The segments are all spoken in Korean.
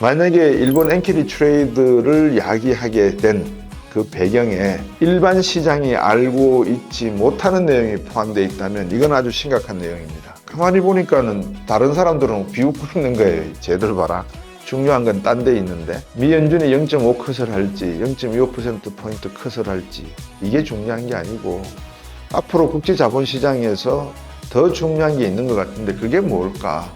만약에 일본 엔캐리 트레이드를 야기하게 된 그 배경에 일반 시장이 알고 있지 못하는 내용이 포함되어 있다면 이건 아주 심각한 내용입니다. 가만히 보니까는 다른 사람들은 비웃고 있는 거예요. 쟤들 봐라. 중요한 건 딴 데 있는데 미연준이 0.5 컷을 할지 0.25%포인트 컷을 할지 이게 중요한 게 아니고 앞으로 국제 자본 시장에서 더 중요한 게 있는 것 같은데 그게 뭘까?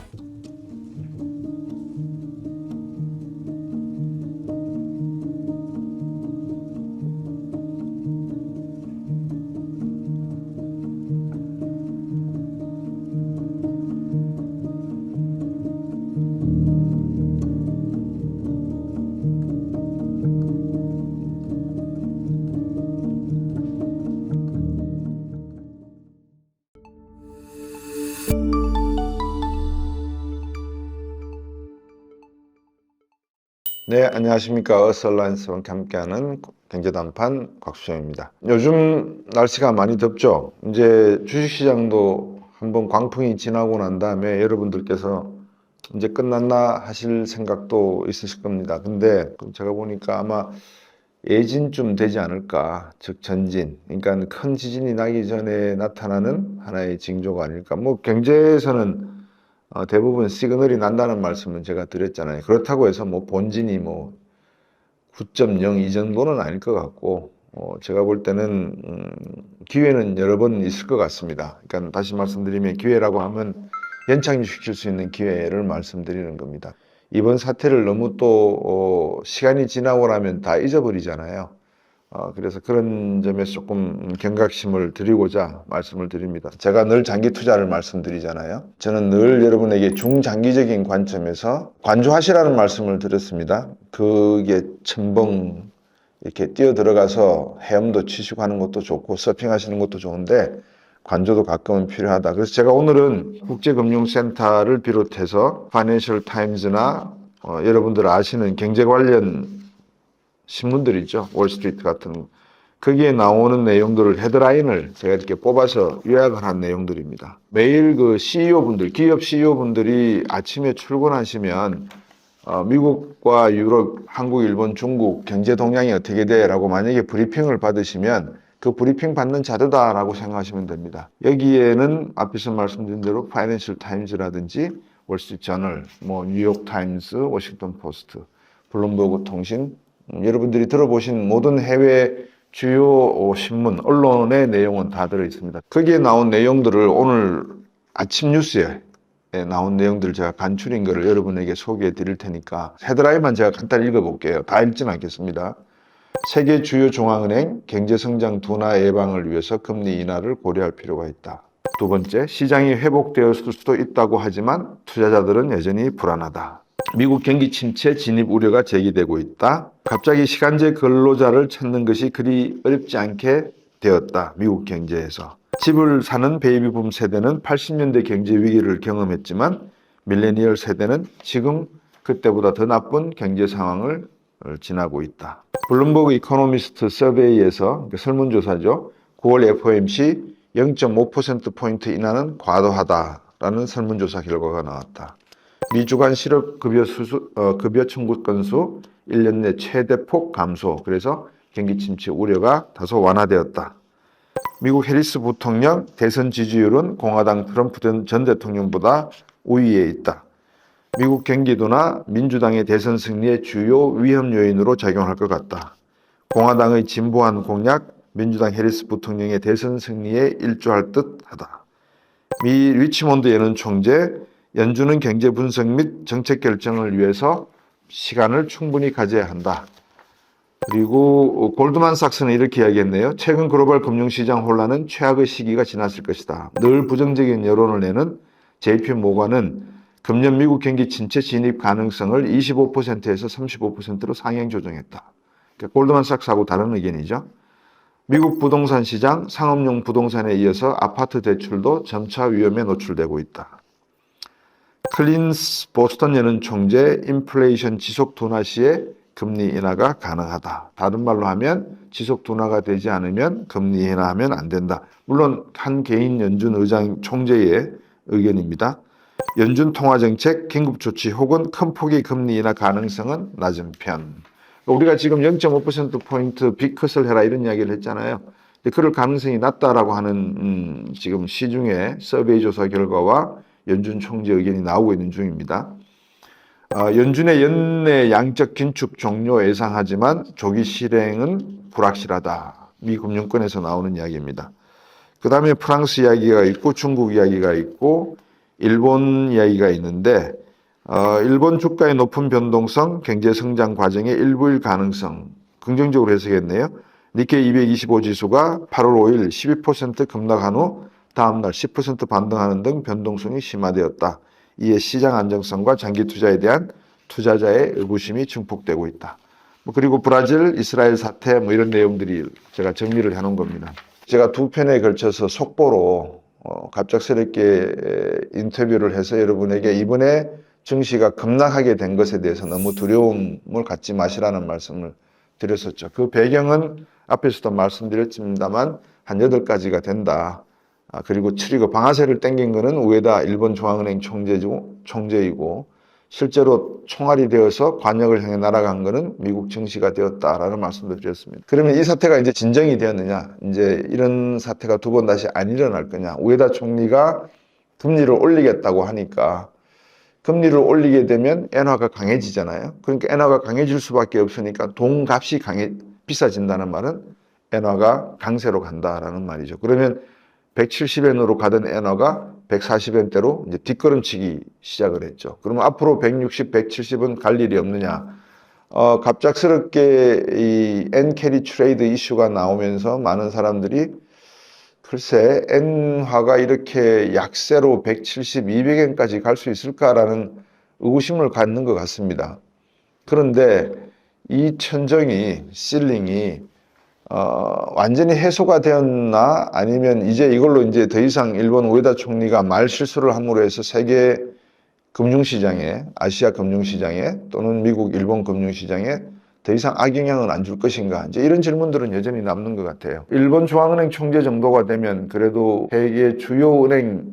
네, 안녕하십니까. 어설라인스와 함께하는 경제단판 곽수정입니다. 요즘 날씨가 많이 덥죠. 이제 주식시장도 한번 광풍이 지나고 난 다음에 여러분들께서 이제 끝났나 하실 생각도 있으실 겁니다. 근데 제가 보니까 아마 예진쯤 되지 않을까. 즉, 전진. 그러니까 큰 지진이 나기 전에 나타나는 하나의 징조가 아닐까. 뭐, 경제에서는 어, 대부분 시그널이 난다는 말씀은 제가 드렸잖아요. 그렇다고 해서 뭐 본진이 뭐 9.0 이 정도는 아닐 것 같고, 어, 제가 볼 때는 음, 기회는 여러 번 있을 것 같습니다. 그러니까 다시 말씀드리면 기회라고 하면 연착륙시킬 수 있는 기회를 말씀드리는 겁니다. 이번 사태를 너무 또 어, 시간이 지나고 나면 다 잊어버리잖아요. 어, 그래서 그런 점에서 조금 경각심을 드리고자 말씀을 드립니다. 제가 늘 장기 투자를 말씀드리잖아요. 저는 늘 여러분에게 중장기적인 관점에서 관조하시라는 말씀을 드렸습니다. 그게 첨벙 이렇게 뛰어 들어가서 헤엄도 치시고 하는 것도 좋고 서핑하시는 것도 좋은데 관조도 가끔은 필요하다. 그래서 제가 오늘은 국제금융센터를 비롯해서 파이낸셜 타임즈나 어, 여러분들 아시는 경제 관련 신문들 있죠. 월스트리트 같은 거기에 나오는 내용들을 헤드라인을 제가 이렇게 뽑아서 요약을 한 내용들입니다. 매일 그 CEO분들, 기업 CEO분들이 아침에 출근하시면 어, 미국과 유럽, 한국, 일본, 중국 경제 동향이 어떻게 돼? 라고 만약에 브리핑을 받으시면 그 브리핑 받는 자료다라고 생각하시면 됩니다. 여기에는 앞에서 말씀드린 대로 파이낸셜 타임즈라든지 월스트리트 저널, 뭐 뉴욕 타임스, 워싱턴 포스트, 블룸버그 통신, 음, 여러분들이 들어보신 모든 해외 주요 신문, 언론의 내용은 다 들어 있습니다. 거기에 나온 내용들을 오늘 아침 뉴스에 나온 내용들을 제가 간추린 거를 여러분에게 소개해 드릴 테니까 헤드라인만 제가 간단히 읽어 볼게요. 다 읽지는 않겠습니다. 세계 주요 중앙은행 경제 성장 둔화 예방을 위해서 금리 인하를 고려할 필요가 있다. 두 번째, 시장이 회복되었을 수도 있다고 하지만 투자자들은 여전히 불안하다. 미국 경기 침체 진입 우려가 제기되고 있다. 갑자기 시간제 근로자를 찾는 것이 그리 어렵지 않게 되었다. 미국 경제에서. 집을 사는 베이비붐 세대는 80년대 경제 위기를 경험했지만 밀레니얼 세대는 지금 그때보다 더 나쁜 경제 상황을 지나고 있다. 블룸버그 이코노미스트 서베이에서 설문조사죠. 9월 FOMC 0.5%포인트 인하는 과도하다라는 설문조사 결과가 나왔다. 미주간 실업급여 수수, 어, 급여 청구 건수 1년 내 최대폭 감소. 그래서 경기 침체 우려가 다소 완화되었다. 미국 해리스 부통령 대선 지지율은 공화당 트럼프 전 대통령보다 우위에 있다. 미국 경기도나 민주당의 대선 승리의 주요 위험 요인으로 작용할 것 같다. 공화당의 진보한 공약, 민주당 해리스 부통령의 대선 승리에 일조할 듯하다. 미 리치몬드 예는 총재, 연준은 경제 분석 및 정책 결정을 위해서 시간을 충분히 가져야 한다. 그리고 골드만삭스는 이렇게 이야기했네요. 최근 글로벌 금융시장 혼란은 최악의 시기가 지났을 것이다. 늘 부정적인 여론을 내는 JP 모관은 금년 미국 경기 침체 진입 가능성을 25%에서 35%로 상향 조정했다. 그러니까 골드만삭스하고 다른 의견이죠. 미국 부동산 시장 상업용 부동산에 이어서 아파트 대출도 점차 위험에 노출되고 있다. 클린스 보스턴 연은 총재 인플레이션 지속 둔화 시에 금리 인하가 가능하다. 다른 말로 하면 지속 둔화가 되지 않으면 금리 인하하면 안 된다. 물론 한 개인 연준 의장 총재의 의견입니다. 연준 통화 정책 긴급 조치 혹은 큰 폭의 금리 인하 가능성은 낮은 편. 우리가 지금 0.5% 포인트 빅컷을 해라 이런 이야기를 했잖아요. 그럴 가능성이 낮다라고 하는 음, 지금 시중에 서베이 조사 결과와 연준 총재 의견이 나오고 있는 중입니다. 어, 연준의 연내 양적 긴축 종료 예상하지만 조기 실행은 불확실하다. 미 금융권에서 나오는 이야기입니다. 그 다음에 프랑스 이야기가 있고 중국 이야기가 있고 일본 이야기가 있는데 어, 일본 주가의 높은 변동성, 경제 성장 과정의 일부일 가능성 긍정적으로 해석했네요. 니케 225 지수가 8월 5일 12% 급락한 후 다음날 10% 반등하는 등 변동성이 심화되었다. 이에 시장 안정성과 장기 투자에 대한 투자자의 의구심이 증폭되고 있다. 뭐 그리고 브라질, 이스라엘 사태 뭐 이런 내용들이 제가 정리를 해놓은 겁니다. 제가 두 편에 걸쳐서 속보로 어, 갑작스럽게 인터뷰를 해서 여러분에게 이번에 증시가 급락하게 된 것에 대해서 너무 두려움을 갖지 마시라는 말씀을 드렸었죠. 그 배경은 앞에서도 말씀드렸습니다만 한 여덟 가지가 된다. 아, 그리고 트리거 방아쇠를 땡긴 거는 우에다 일본 중앙은행 총재고, 총재이고 실제로 총알이 되어서 관역을 향해 날아간 거는 미국 증시가 되었다라는 말씀도 드렸습니다. 그러면 이 사태가 이제 진정이 되었느냐? 이제 이런 사태가 두 번 다시 안 일어날 거냐? 우에다 총리가 금리를 올리겠다고 하니까 금리를 올리게 되면 엔화가 강해지잖아요. 그러니까 엔화가 강해질 수밖에 없으니까 돈 값이 강해 비싸진다는 말은 엔화가 강세로 간다라는 말이죠. 그러면 170엔으로 가던 엔화가 140엔대로 이제 뒷걸음치기 시작을 했죠. 그러면 앞으로 160, 170은 갈 일이 없느냐? 어, 갑작스럽게 이 엔캐리 트레이드 이슈가 나오면서 많은 사람들이 글쎄 엔화가 이렇게 약세로 170, 200엔까지 갈 수 있을까라는 의구심을 갖는 것 같습니다. 그런데 이 천정이 실링이 어, 완전히 해소가 되었나 아니면 이제 이걸로 이제 더 이상 일본 우에다 총리가 말 실수를 함으로 해서 세계 금융시장에 아시아 금융시장에 또는 미국 일본 금융시장에 더 이상 악영향은 안 줄 것인가 이제 이런 질문들은 여전히 남는 것 같아요. 일본 중앙은행 총재 정도가 되면 그래도 세계 주요 은행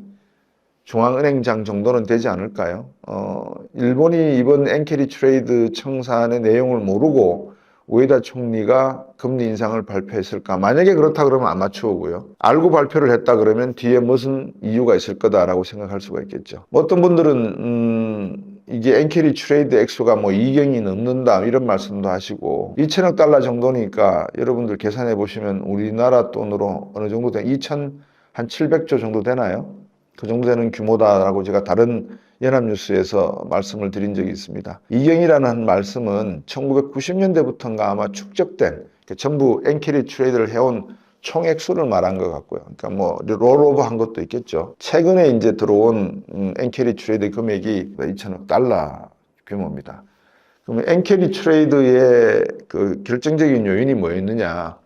중앙은행장 정도는 되지 않을까요? 어, 일본이 이번 엔캐리 트레이드 청산의 내용을 모르고 우에다 총리가 금리 인상을 발표했을까? 만약에 그렇다 그러면 아마추어고요. 알고 발표를 했다 그러면 뒤에 무슨 이유가 있을 거다라고 생각할 수가 있겠죠. 뭐 어떤 분들은 음, 이게 엔캐리 트레이드 액수가 뭐 2경이 넘는다 이런 말씀도 하시고 2천억 달러 정도니까 여러분들 계산해 보시면 우리나라 돈으로 어느 정도 된 2천 한 700조 정도 되나요? 그 정도 되는 규모다라고 제가 다른 연합뉴스에서 말씀을 드린 적이 있습니다. 이경이라는 말씀은 1990년대부터인가 아마 축적된 전부 엔캐리 트레이드를 해온 총액수를 말한 것 같고요. 그러니까 뭐 롤오버 한 것도 있겠죠. 최근에 이제 들어온 음, 엔캐리 트레이드 금액이 2천억 달러 규모입니다. 그러면 엔캐리 트레이드의 그 결정적인 요인이 뭐였느냐?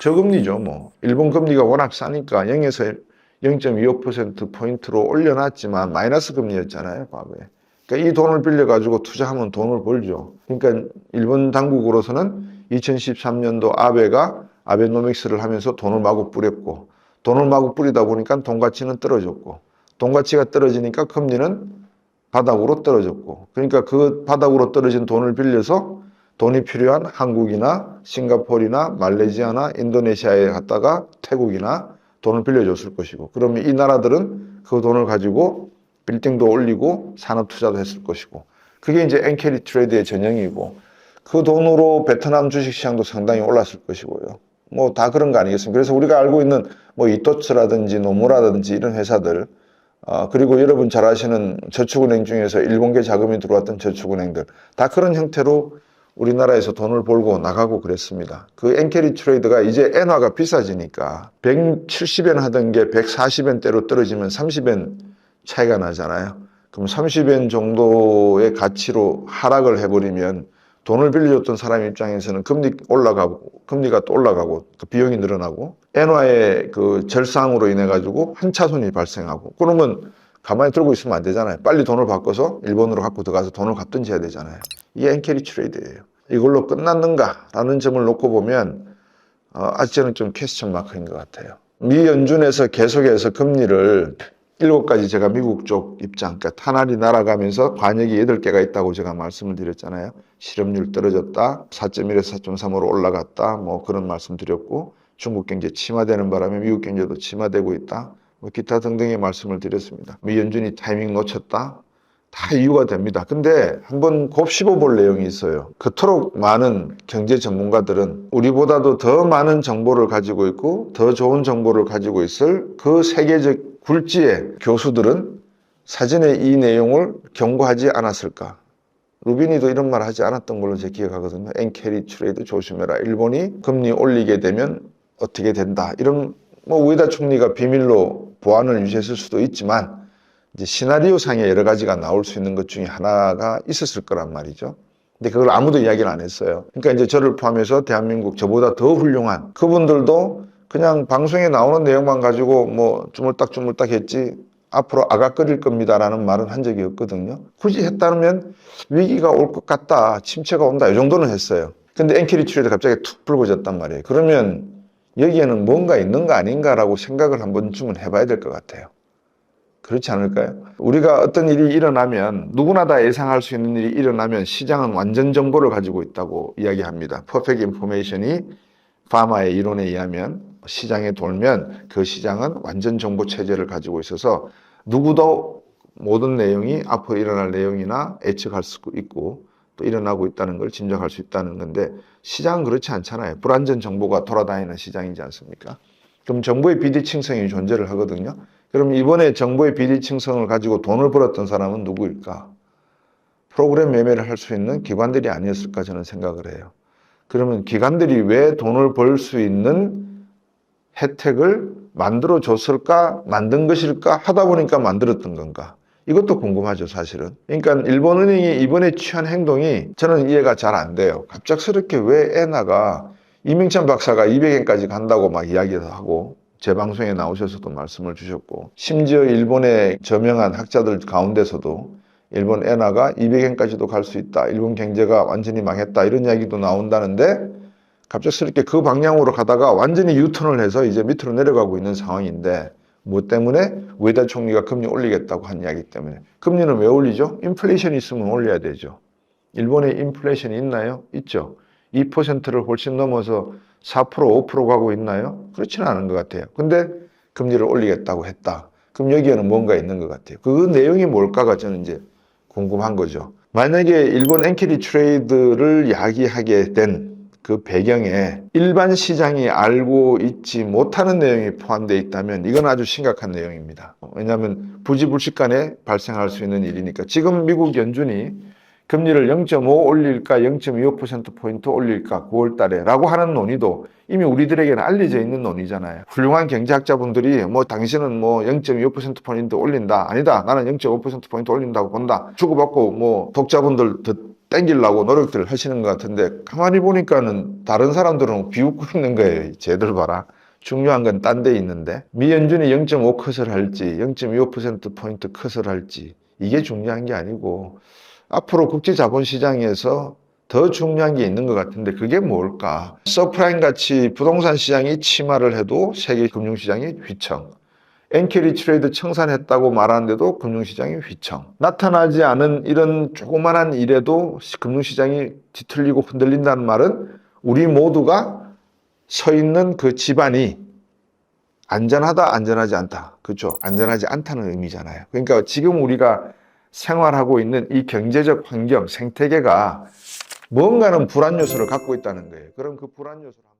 저금리죠, 뭐. 일본 금리가 워낙 싸니까 0에서 0.25%포인트로 올려놨지만 마이너스 금리였잖아요, 과거에. 그러니까 이 돈을 빌려가지고 투자하면 돈을 벌죠. 그러니까 일본 당국으로서는 2013년도 아베가 아베노믹스를 하면서 돈을 마구 뿌렸고, 돈을 마구 뿌리다 보니까 돈 가치는 떨어졌고, 돈 가치가 떨어지니까 금리는 바닥으로 떨어졌고, 그러니까 그 바닥으로 떨어진 돈을 빌려서 돈이 필요한 한국이나 싱가포르나 말레이시아나 인도네시아에 갔다가 태국이나 돈을 빌려줬을 것이고 그러면 이 나라들은 그 돈을 가지고 빌딩도 올리고 산업 투자도 했을 것이고 그게 이제 엔캐리 트레이드의 전형이고 그 돈으로 베트남 주식시장도 상당히 올랐을 것이고요. 뭐 다 그런 거 아니겠습니까? 그래서 우리가 알고 있는 뭐 이토츠라든지 노무라든지 이런 회사들 어, 그리고 여러분 잘 아시는 저축은행 중에서 일본계 자금이 들어왔던 저축은행들 다 그런 형태로 우리나라에서 돈을 벌고 나가고 그랬습니다. 그 엔캐리 트레이드가 이제 엔화가 비싸지니까 170엔 하던 게 140엔대로 떨어지면 30엔 차이가 나잖아요. 그럼 30엔 정도의 가치로 하락을 해버리면 돈을 빌려줬던 사람 입장에서는 금리 올라가고 금리가 또 올라가고 그 비용이 늘어나고 엔화의 그 절상으로 인해 가지고 한 차손이 발생하고 그러면 가만히 들고 있으면 안 되잖아요. 빨리 돈을 바꿔서 일본으로 갖고 들어가서 돈을 갚든지 해야 되잖아요. 이게 엔캐리 트레이드예요. 이걸로 끝났는가라는 점을 놓고 보면 어, 아직 저는 좀 퀘스천 마크인 것 같아요. 미 연준에서 계속해서 금리를 일곱 가지 제가 미국 쪽 입장, 그러니까 탄알이 날아가면서 관역이 여덟 개가 있다고 제가 말씀을 드렸잖아요. 실업률 떨어졌다, 4.1에서 4.3으로 올라갔다, 뭐 그런 말씀 드렸고, 중국 경제 침하되는 바람에 미국 경제도 침하되고 있다, 뭐 기타 등등의 말씀을 드렸습니다. 미 연준이 타이밍 놓쳤다, 다 이유가 됩니다. 근데 한번 곱씹어 볼 내용이 있어요. 그토록 많은 경제 전문가들은 우리보다도 더 많은 정보를 가지고 있고 더 좋은 정보를 가지고 있을 그 세계적 굴지의 교수들은 사전에 이 내용을 경고하지 않았을까? 루비니도 이런 말 하지 않았던 걸로 제 기억하거든요. 엔캐리 트레이드 조심해라. 일본이 금리 올리게 되면 어떻게 된다. 이런 뭐 우에다 총리가 비밀로 보안을 유지했을 수도 있지만 이제 시나리오 상에 여러 가지가 나올 수 있는 것 중에 하나가 있었을 거란 말이죠. 근데 그걸 아무도 이야기를 안 했어요. 그러니까 이제 저를 포함해서 대한민국 저보다 더 훌륭한 그분들도 그냥 방송에 나오는 내용만 가지고 뭐 주물딱주물딱 했지 앞으로 아가끓일 겁니다라는 말은 한 적이 없거든요. 굳이 했다면 위기가 올 것 같다, 침체가 온다 이 정도는 했어요. 근데 엔캐리 트레이드 갑자기 툭 불거졌단 말이에요. 그러면 여기에는 뭔가 있는 거 아닌가라고 생각을 한 번쯤은 해봐야 될 것 같아요. 그렇지 않을까요? 우리가 어떤 일이 일어나면 누구나 다 예상할 수 있는 일이 일어나면 시장은 완전 정보를 가지고 있다고 이야기합니다. 퍼펙트 인포메이션이 파마의 이론에 의하면 시장에 돌면 그 시장은 완전 정보 체제를 가지고 있어서 누구도 모든 내용이 앞으로 일어날 내용이나 예측할 수 있고 또 일어나고 있다는 걸 짐작할 수 있다는 건데 시장은 그렇지 않잖아요. 불안전 정보가 돌아다니는 시장이지 않습니까? 그럼 정보의 비대칭성이 존재를 하거든요. 그럼 이번에 정보의 비대칭성을 가지고 돈을 벌었던 사람은 누구일까? 프로그램 매매를 할 수 있는 기관들이 아니었을까 저는 생각을 해요. 그러면 기관들이 왜 돈을 벌 수 있는 혜택을 만들어 줬을까? 만든 것일까? 하다 보니까 만들었던 건가? 이것도 궁금하죠, 사실은. 그러니까 일본은행이 이번에 취한 행동이 저는 이해가 잘 안 돼요. 갑작스럽게 왜 에나가 이명찬 박사가 200엔까지 간다고 막 이야기를 하고 제 방송에 나오셔서도 말씀을 주셨고 심지어 일본의 저명한 학자들 가운데서도 일본 엔화가 200엔까지도 갈 수 있다. 일본 경제가 완전히 망했다. 이런 이야기도 나온다는데 갑작스럽게 그 방향으로 가다가 완전히 유턴을 해서 이제 밑으로 내려가고 있는 상황인데 뭐 때문에 우에다 총리가 금리 올리겠다고 한 이야기 때문에 금리는 왜 올리죠? 인플레이션이 있으면 올려야 되죠. 일본에 인플레이션이 있나요? 있죠. 2%를 훨씬 넘어서 4% 5% 가고 있나요? 그렇지는 않은 것 같아요. 근데 금리를 올리겠다고 했다. 그럼 여기에는 뭔가 있는 것 같아요. 그 내용이 뭘까가 저는 이제 궁금한 거죠. 만약에 일본 엔캐리 트레이드를 야기하게 된 그 배경에 일반 시장이 알고 있지 못하는 내용이 포함되어 있다면 이건 아주 심각한 내용입니다. 왜냐하면 부지불식간에 발생할 수 있는 일이니까 지금 미국 연준이 금리를 0.5 올릴까 0.25%포인트 올릴까 9월 달에 라고 하는 논의도 이미 우리들에게는 알려져 있는 논의잖아요. 훌륭한 경제학자분들이 뭐 당신은 뭐 0.25%포인트 올린다. 아니다. 나는 0.5%포인트 올린다고 본다. 주고받고 뭐 독자분들 더 땡기려고 노력들을 하시는 것 같은데 가만히 보니까는 다른 사람들은 비웃고 있는 거예요. 쟤들 봐라. 중요한 건 딴 데 있는데 미연준이 0.5 컷을 할지 0.25%포인트 컷을 할지 이게 중요한 게 아니고 앞으로 국제 자본 시장에서 더 중요한 게 있는 것 같은데 그게 뭘까? 서프라임 같이 부동산 시장이 침하를 해도 세계 금융 시장이 휘청. 엔캐리 트레이드 청산했다고 말하는데도 금융시장이 휘청. 나타나지 않은 이런 조그만한 일에도 금융시장이 뒤틀리고 흔들린다는 말은 우리 모두가 서 있는 그 집안이 안전하다, 안전하지 않다. 그렇죠? 안전하지 않다는 의미잖아요. 그러니까 지금 우리가 생활하고 있는 이 경제적 환경, 생태계가 뭔가는 불안 요소를 갖고 있다는 거예요. 그럼 그 불안 요소를